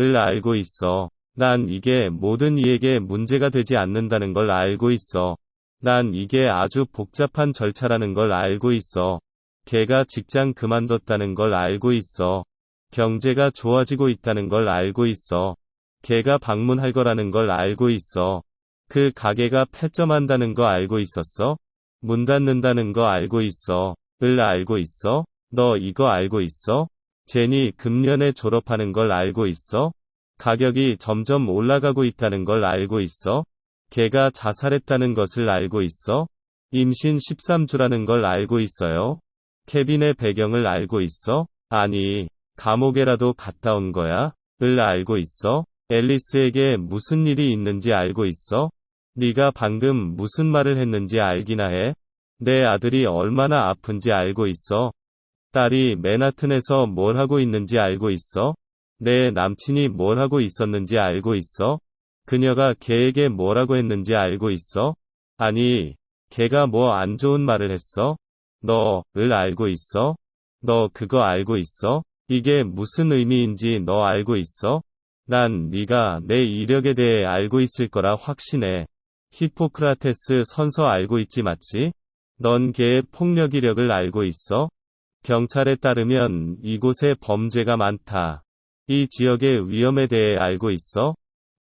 을 알고 있어. 난 이게 모든 이에게 문제가 되지 않는다는 걸 알고 있어. 난 이게 아주 복잡한 절차라는 걸 알고 있어. 걔가 직장 그만뒀다는 걸 알고 있어. 경제가 좋아지고 있다는 걸 알고 있어. 걔가 방문할 거라는 걸 알고 있어. 그 가게가 폐점한다는 거 알고 있었어? 문 닫는다는 거 알고 있어. 을 알고 있어? 너 이거 알고 있어? 제니 금년에 졸업하는 걸 알고 있어? 가격이 점점 올라가고 있다는 걸 알고 있어? 걔가 자살했다는 것을 알고 있어? 임신 13주라는 걸 알고 있어요? 케빈의 배경을 알고 있어? 아니, 감옥에라도 갔다 온 거야? 을 알고 있어? 앨리스에게 무슨 일이 있는지 알고 있어? 네가 방금 무슨 말을 했는지 알기나 해? 내 아들이 얼마나 아픈지 알고 있어? 딸이 맨하튼에서 뭘 하고 있는지 알고 있어? 내 남친이 뭘 하고 있었는지 알고 있어? 그녀가 걔에게 뭐라고 했는지 알고 있어? 아니, 걔가 뭐 안 좋은 말을 했어? 너, 을 알고 있어? 너 그거 알고 있어? 이게 무슨 의미인지 너 알고 있어? 난 네가 내 이력에 대해 알고 있을 거라 확신해. 히포크라테스 선서 알고 있지 맞지? 넌 걔의 폭력 이력을 알고 있어? 경찰에 따르면 이곳에 범죄가 많다. 이 지역의 위험에 대해 알고 있어?